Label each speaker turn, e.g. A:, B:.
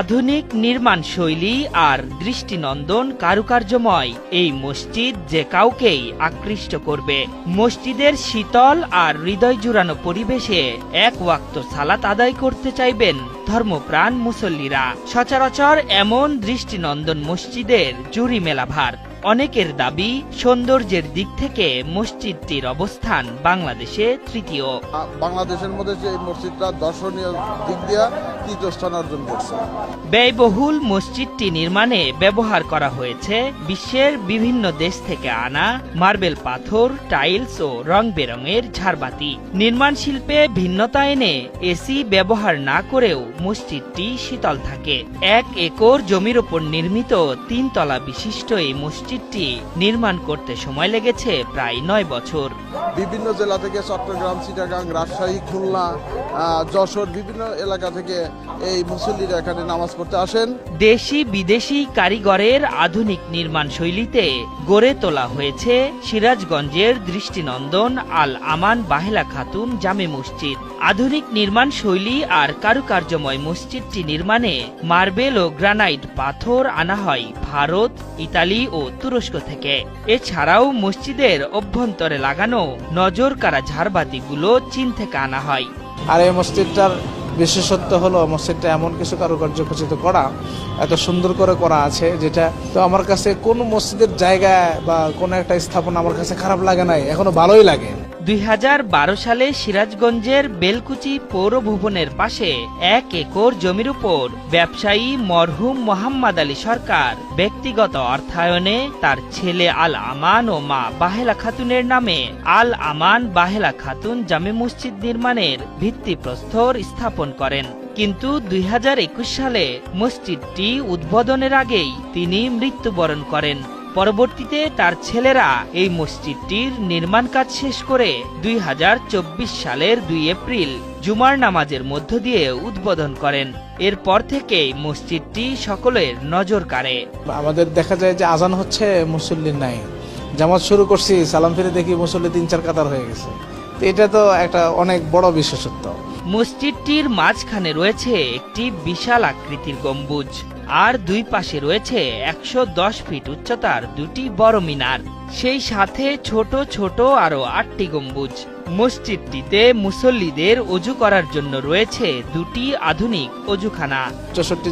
A: আধুনিক নির্মাণ শৈলী আর দৃষ্টিনন্দন কারুকার্যময়। এই মসজিদ যে কাউকেই আকৃষ্ট করবে। মসজিদের শীতল আর হৃদয় জুড়ানো পরিবেশে এক ওয়াক্ত সালাত আদায় করতে চাইবেন ধর্মপ্রাণ মুসল্লিরা। সচরাচর এমন দৃষ্টিনন্দন মসজিদের জুরি মেলাভার অনেকের দাবি সৌন্দর্যের দিক থেকে মসজিদটির অবস্থান বাংলাদেশে তৃতীয়।
B: বাংলাদেশের মধ্যে যে মসজিদটা দর্শনীয় দিক দিয়ে তৃতীয় স্থান অর্জন করছে।
A: ব্যয়বহুল মসজিদটি নির্মাণে ব্যবহার করা হয়েছে বিশ্বের বিভিন্ন দেশ থেকে আনা মার্বেল পাথর টাইলস ও রং বেরঙের ঝাড়বাতি। নির্মাণ শিল্পে ভিন্নতা এনে এসি ব্যবহার না করেও মসজিদটি শীতল থাকে। এক একর জমির ওপর নির্মিত তিনতলা বিশিষ্ট এই মসজিদটি নির্মাণ করতে সময় লেগেছে প্রায় নয় বছর।
B: বিভিন্ন জেলা থেকে চট্টগ্রাম চিটাগাং রাজশাহী খুলনা যশোর বিভিন্ন এলাকা থেকে এই মুসল্লিরা এখানে নামাজ পড়তে আসেন।
A: দেশি বিদেশি কারিগরের আধুনিক নির্মাণ শৈলীতে গড়ে তোলা হয়েছে সিরাজগঞ্জের দৃষ্টিনন্দন আল আমান বাহেলা খাতুন জামে মসজিদ। আধুনিক নির্মাণ শৈলী আর কারুকার্যময় মসজিদটি নির্মাণে মার্বেল ও গ্রানাইট পাথর আনা হয় ভারত ইতালি ও তুরস্ক থেকে। এছাড়াও মসজিদের অভ্যন্তরে লাগানো নজর কারা ঝাড়বাতিগুলো চীন থেকে আনা হয়।
C: আর এই মসজিদটার বিশেষত্ব হলো, মসজিদটা এমন কিছু কারুকার্য খচিত করা, এত সুন্দর করে করা আছে, যেটা তো আমার কাছে কোন মসজিদের জায়গা বা কোন একটা স্থাপনা আমার কাছে খারাপ লাগে নাই, এখনও ভালোই লাগে।
A: দুই হাজার বারো সালে সিরাজগঞ্জের বেলকুচি পৌর ভবনের পাশে এক একর জমির উপর ব্যবসায়ী মরহুম মোহাম্মদ আলী সরকার ব্যক্তিগত অর্থায়নে তার ছেলে আল আমান ও মা বাহেলা খাতুনের নামে আল আমান বাহেলা খাতুন জামে মসজিদ নির্মাণের ভিত্তিপ্রস্তর স্থাপন করেন। কিন্তু দুই হাজার একুশ সালে মসজিদটি উদ্বোধনের আগেই তিনি মৃত্যুবরণ করেন। পরবর্তীতে তার ছেলেরা এই মসজিদটির নির্মাণ কাজ শেষ করে দুই হাজার চব্বিশ সালের দুই এপ্রিল জুমার নামাজের মধ্য দিয়ে উদ্বোধন করেন। এরপর থেকেই মসজিদটি সকলের নজর কাড়ে।
C: আমাদের দেখা যায় যে আজান হচ্ছে মুসল্লি নাই। জামাত শুরু করছি সালাম ফিরে দেখি মুসল্লি তিন চার কাতার হয়ে গেছে। এটা তো একটা অনেক বড় বিশেষত্ব।
A: মসজিদটির মাঝখানে রয়েছে একটি বিশাল আকৃতির গম্বুজ। আর দুই পাশে রয়েছে একশো দশ ফিট উচ্চতার দুটি বড় মিনার। সেই সাথে ছোট ছোট আরও আটটি গম্বুজ। মসজিদটিতে মুসল্লিদের অজু করার জন্য রয়েছে দুটি আধুনিক অজুখানা।
C: চৌষট্টি